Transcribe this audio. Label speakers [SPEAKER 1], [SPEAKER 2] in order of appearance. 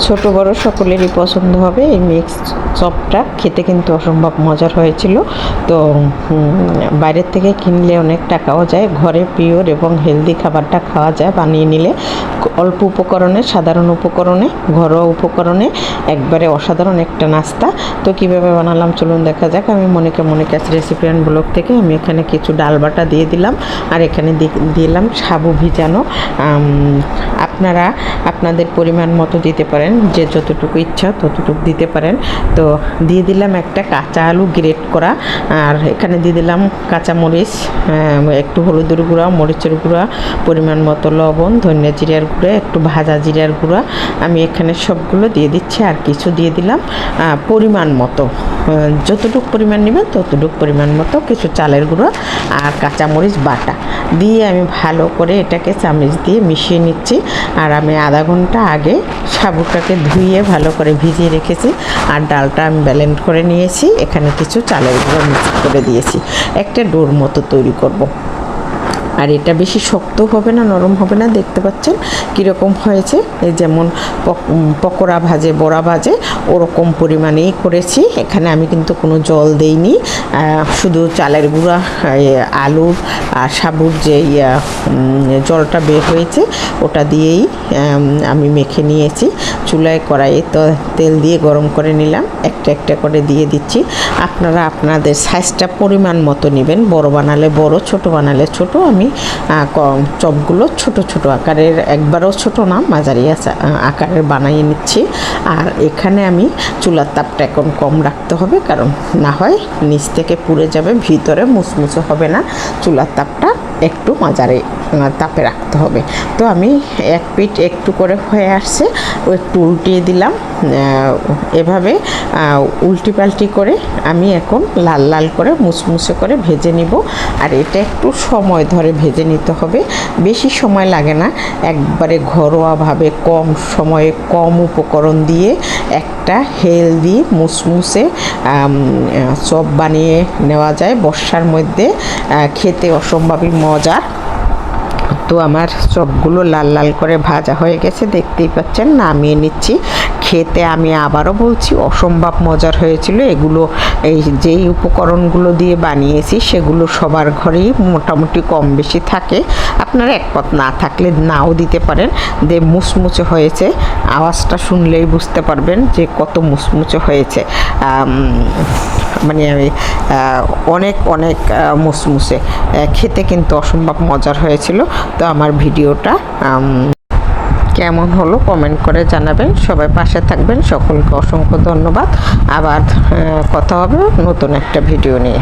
[SPEAKER 1] ছোট বড় সকলেরই পছন্দ হবে এই মিক্স চপটা। খেতে কিন্তু অসম্ভব মজার হয়েছিল। তো বাইরের থেকে কিনলে অনেক টাকাও যায়। ঘরে পিওর এবং হেলদি খাবারটা খাওয়া যায় বানিয়ে নিলে। অল্প উপকরণে, সাধারণ উপকরণে, ঘরোয়া উপকরণে, একবারে অসাধারণ একটা নাস্তা। তো, কীভাবে বানালাম চলুন দেখা যাক। আমি Monika Monika's recipe and blog থেকে আমি এখানে কিছু ডাল বাটা দিয়ে দিলাম। আর এখানে দিলাম সাবু ভিজানো আপনারা আপনাদের পরিমাণ মতো দিতে পারেন, যে যতটুকু ইচ্ছা ততটুকু দিতে পারেন। তো দিয়ে দিলাম একটা কাঁচা আলু গ্রেট করা, আর এখানে দিয়ে দিলাম কাঁচা মরিচ একটু হলুদের গুঁড়া, মরিচের গুঁড়া, পরিমাণ মতো লবণ, ধনিয়া জিরার গুঁড়া, একটু ভাজা জিরার গুঁড়া। আমি এখানে সবগুলো দিয়ে দিচ্ছি, আর কিছু দিয়ে দিলাম পরিমাণ মতো। যতটুকু পরিমাণ নেবেন ততটুক পরিমাণ মতো কিছু চালের গুঁড়ো আর কাঁচামরিচ বাটা। দিয়ে আমি ভালো করে এটাকে চামচ দিয়ে মিশিয়ে নিচ্ছি আর আমি আধা ঘণ্টা আগে সাবুটাকে ধুয়ে ভালো করে ভিজিয়ে রেখেছি আর ডালটা আমি ব্যালেন্ড করে নিয়েছি। এখানে কিছু চালের গুঁড়ো মিক্স করে দিয়েছি। একটা ডোর মতো তৈরি করব। আর এটা বেশি শক্ত হবে না, নরম হবে না, দেখতে পাচ্ছেন কীরকম হয়েছে। এই যেমন পক- পকোড়া ভাজে, বড়া ভাজে, ওরকম পরিমাণেই করেছি। এখানে আমি কিন্তু কোনো জল দেইনি। শুধু চালের গুঁড়া আলু আর সাবুর যে জলটা বের হয়েছে, ওটা দিয়েই আমি মেখে নিয়েছি। চুলায় কড়াইয়ে তো, তেল দিয়ে গরম করে নিলাম। একটা একটা করে দিয়ে দিচ্ছি। আপনারা আপনাদের সাইজটা পরিমাণ মতো নেবেন। বড় বানালে বড়, ছোট বানালে ছোট। আমি চপগুলো ছোট ছোট আকারের, একবারও ছোট না, মাঝারি আকারের বানিয়ে নিচ্ছি। আর এখানে আমি চুলার তাপটা এখন কম রাখতে হবে, কারণ না হয় নিচ থেকে পুড়ে যাবে, ভিতরে মুসমুসে হবে না, চুলার তাপটা একটু মাঝারি তাপে রাখতে হবে। তো আমি এক পিঠ একটু করে হয়ে আসছে, ও একটু উল্টিয়ে দিলাম। এভাবে উল্টি পাল্টি করে আমি এখন লাল লাল করে মুচমুচে করে ভেজে নিব। আর এটা একটু সময় ধরে ভেজে নিতে হবে। বেশি সময় লাগে না, একবারে ঘরোয়াভাবে কম সময়ে কম উপকরণ দিয়ে একটা হেলদি মুসমুসে চপ বানিয়ে নেওয়া যায়। বর্ষার মধ্যে খেতে অসম্ভবই মজার। তো আমার চপগুলো লাল লাল করে ভাজা হয়ে গেছে দেখতেই পাচ্ছেন নামিয়ে নিচ্ছি। খেতে আমি আবারও বলছি, অসম্ভব মজার হয়েছিল। এগুলো এই যেই উপকরণগুলো দিয়ে বানিয়েছি, সেগুলো সবার ঘরেই মোটামুটি কম বেশি থাকে। আপনারা এক পথ না থাকলে নাও দিতে পারেন। যে মুচমুচে হয়েছে। আওয়াজটা শুনলেই বুঝতে পারবেন যে কত মুচমুচে হয়েছে। মানে আমি অনেক অনেক মুসমুসে খেতে কিন্তু অসম্ভব মজার হয়েছিল। তো আমার ভিডিওটা কেমন হলো কমেন্ট করে জানাবেন। সবাই পাশে থাকবেন। সকলকে অসংখ্য ধন্যবাদ। আবার কথা হবে নতুন একটা ভিডিও নিয়ে।